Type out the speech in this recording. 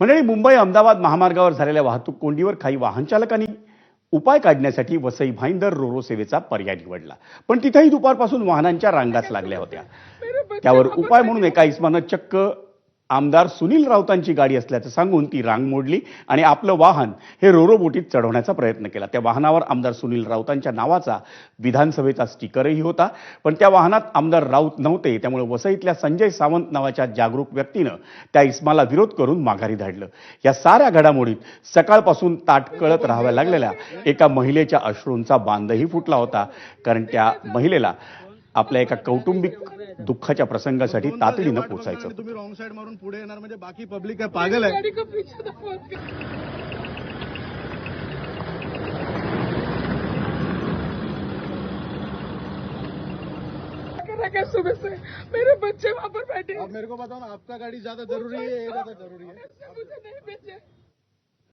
मंडळी मुंबई अहमदाबाद महामार्गावर झालेल्या वाहतूक कोंडीवर काही वाहन चालकांनी उपाय काढण्यासाठी वसई भाईंदर रोरो सेवेचा पर्याय निवडला. पण तिथेही दुपारपासून वाहनांच्या रांगाच लागल्या होत्या. त्यावर उपाय म्हणून एका इस्मानं चक्क आमदार सुनील राऊतांची गाडी असल्याचं सांगून ती रांग मोडली आणि आपलं वाहन हे रोरोबोटीत चढवण्याचा प्रयत्न केला. त्या वाहनावर आमदार सुनील राऊतांच्या नावाचा विधानसभेचा स्टिकरही होता. पण त्या वाहनात आमदार राऊत नव्हते त्यामुळे वसईतल्या संजय सावंत नावाच्या जागरूक व्यक्तीनं त्या इस्माला विरोध करून माघारी धाडलं. या साऱ्या घडामोडीत सकाळपासून ताटकळत राहाव्या लागलेल्या एका महिलेच्या अश्रूंचा बांधही फुटला होता कारण त्या महिलेला आपल्या एका कौटुंबिक दुःखाच्या प्रसंगासाठी तातडीनं पोचायचं. तुम्ही रॉंग साइड मारून पुढे येणार म्हणजे बाकी पब्लिक काय पागल आहे? सुबह से मेरे बच्चे वहां पर बैठे हैं. अब मेरे को बताओ ना आपका गाड़ी ज्यादा जरूरी है ये ज्यादा जरूरी है? मुझे नहीं भेजे